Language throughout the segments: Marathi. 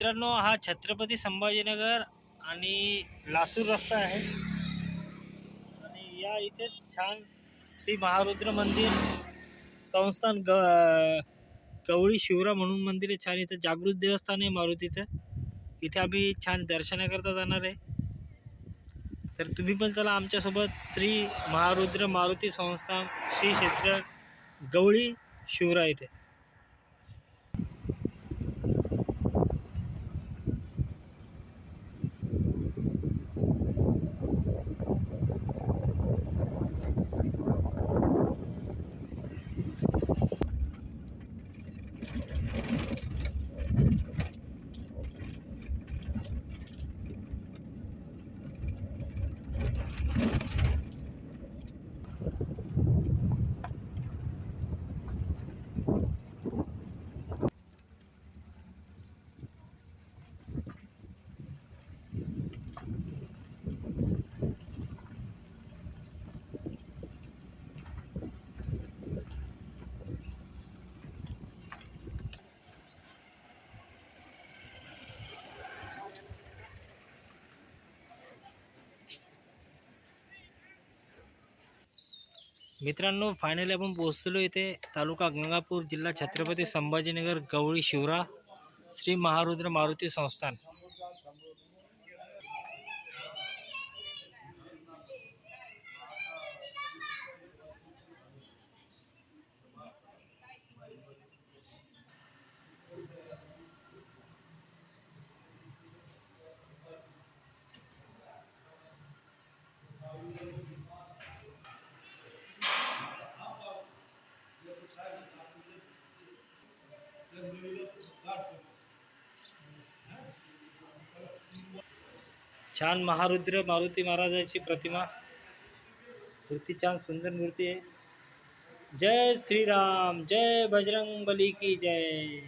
मित्रांनो हा छत्रपती संभाजीनगर आणि लासूर रस्ता आहे. आणि या इथे छान श्री महारुद्र मंदिर संस्थान ग गवळी शिवरा म्हणून मंदिर आहे. छान इथं जागृत देवस्थान आहे मारुतीचं. इथे आम्ही छान दर्शनाकरता जाणार आहे. तर तुम्ही पण चला आमच्यासोबत श्री महारुद्र मारुती संस्थान श्री क्षेत्र गवळी शिवरा इथे. मित्रांनो फायनली आपण पोहोचलो इथे तालुका गंगापूर जिल्हा छत्रपती संभाजीनगर गवळी शिवरा श्री महारुद्र मारुती संस्थान. छान महारुद्र मारुती महाराजाची प्रतिमा. मूर्ती छान सुंदर मूर्ती आहे. जय श्रीराम जय बजरंग बली की जय.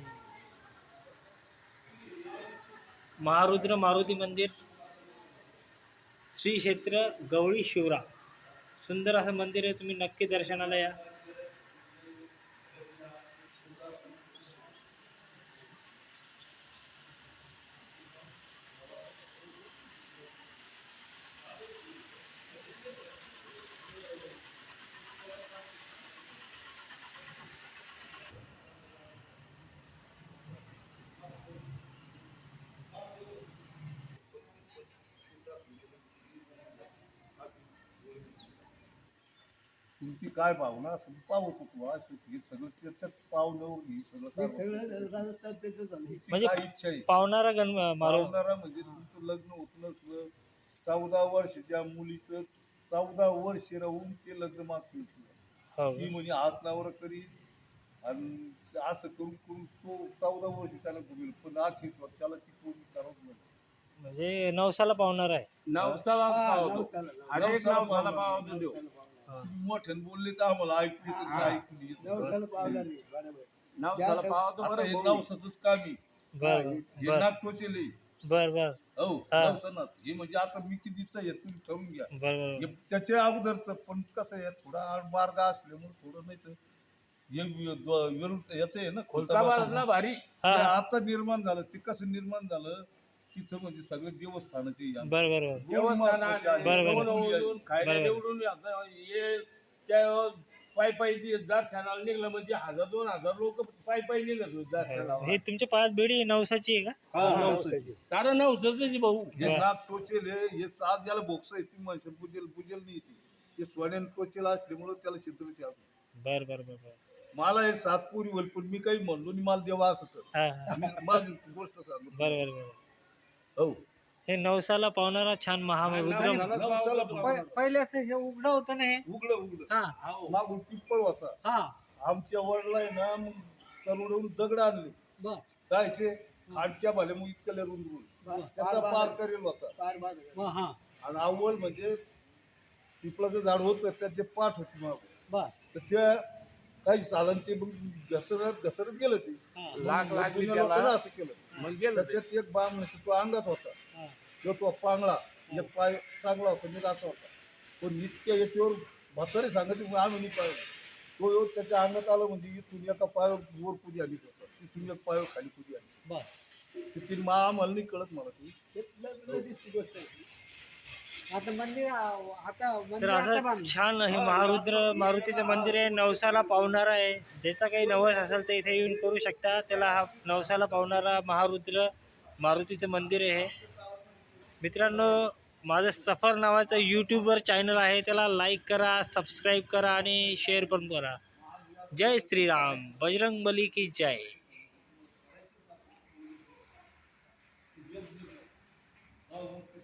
महारुद्र मारुती मंदिर श्री क्षेत्र गवळी शिवरा. सुंदर असं मंदिर आहे तुम्ही नक्की दर्शनाला या. तुमची काय भावना? असेल पाहू तू आज हे सगळं त्याच्यात पावलं हे सगळं हे काय सगळं राजस्थान त्याचं झालं. तुमची म्हणजे काय इच्छा आहे? पावणारा गण मारू पावणारा म्हणजे तुमचं लग्न होत नसलं चौदा वर्षाच्या मुलीचं चौदा वर्ष राहून ते लग्न मागतील तुला हो. ती म्हणजे हात लावर करी आणि असं करून करून तो चौदा वर्ष त्याला बघेल पण अखेर त्याला ती कोणी करावं नाही म्हणजे नवसाला पावणार आहे. नवसाला हा, पावतो. नवसाला. हरेक नवसाला नवसाला पावतो. देव. मोठ्याने बोलले तर आम्हाला ऐकू येतं. ऐकू नाही येत. नवसाला पावणार आहे, बरोबर. नवसाला त्या- पावतो आता हे बरं नवसाचंच काम आहे. बर हे बर. नाक टोचेले बर बर. हो हा. नवसनात. हे म्हणजे आता मी कितीच आहे तुम्ही ठरवून घ्या. बर बर हे त्याच्या अगोदरच पण कसं आहे थोडा आड मार्ग असल्यामुळे थोडं नाही तर हे वि- द- विरुद्ध याच आहे ना खोलता बाजला भारी. हा. ते आता निर्माण झालं ते कसं निर्माण झालं तिथं म्हणजे सगळे देवस्थानाचे या. बर बर बर दोन देवस्थान आहे. बरं, बरं. खायला बरं. निवडून आता ये त्या पायी पायी दर्शनाला निघलं म्हणजे हजार दोन हजार लोक पायी पायी निघत होते दर्शनाला हे तुमच्या पायात बेडी नवसाची आहे का हा, हा, नवसाचे. सारं नव्हतं भाऊ हे बरं. नाक टोचेले हे आज ज्याला बोक्स आहे ती बुजेल बुजेल नाही ती ते सोन्याने टोचेल असल्यामुळे त्याला चित्रचे आवडते बर बर बर बर मला हे सातपुरी होईल पण मी काही म्हणलो नाही मला देवा असं कर हा हा मी माझी गोष्ट सांगतो बर बर बर हो. हे नवसाला पावणारा छान नवसाला. पावणार. पहिले असं हे उघडं होतं ना हे. उघड उघड. हा. मागून पिप्पळ होता. हा. आमच्या वडला ना मग तरुण दगड आणले. बर. जायचे खाडक्या भाले मग इतकल्या रुंद रुंद पार- त्याचा पार- करेल होता. पार बाद झालं. हा. आणि अव्वल म्हणजे पिपळाचं झाड होतं त्याचे पाठ होती माग. बर. तर त्या काही ते मग घसरत घसरत गेलं ते. लाख लाख जुन्या त्याला. लोकांना असं केलं. मग गेलं ते. त्याच्यात एक बाम म्हणजे तो अंगात होता. तो तो पांगळा. एक पाय चांगला होता निघाचा होता. पण इतक्या याच्यावर म्हातारे मग आम्ही नाही पाय तो येऊन त्याच्या अंगात आलं म्हणजे इथून एका पायावर वर पुदी आली होता तिथून एक पायावर खाली पुदी आली. बर. ती ती मा आम्हाला नाही कळत मला ती. हे दिसती गोष्ट आहे. आता मंदिर अं, आता तर आता असं बांधलं. छान हे महारुद्र मारुतीचं मंदिर आहे. नवसाला पावणारा आहे. ज्याचा काही नवस असेल तर इथे येऊन करू शकता. त्याला हा नवसाला पावणारा महारुद्र मारुतीचं मंदिर आहे. हे. मित्रांनो माझं सफर नावाचं यूट्यूबवर चॅनल आहे. त्याला लाईक करा सबस्क्राईब करा आणि शेअर पण करा. जय श्रीराम. बजरंग बली की जय.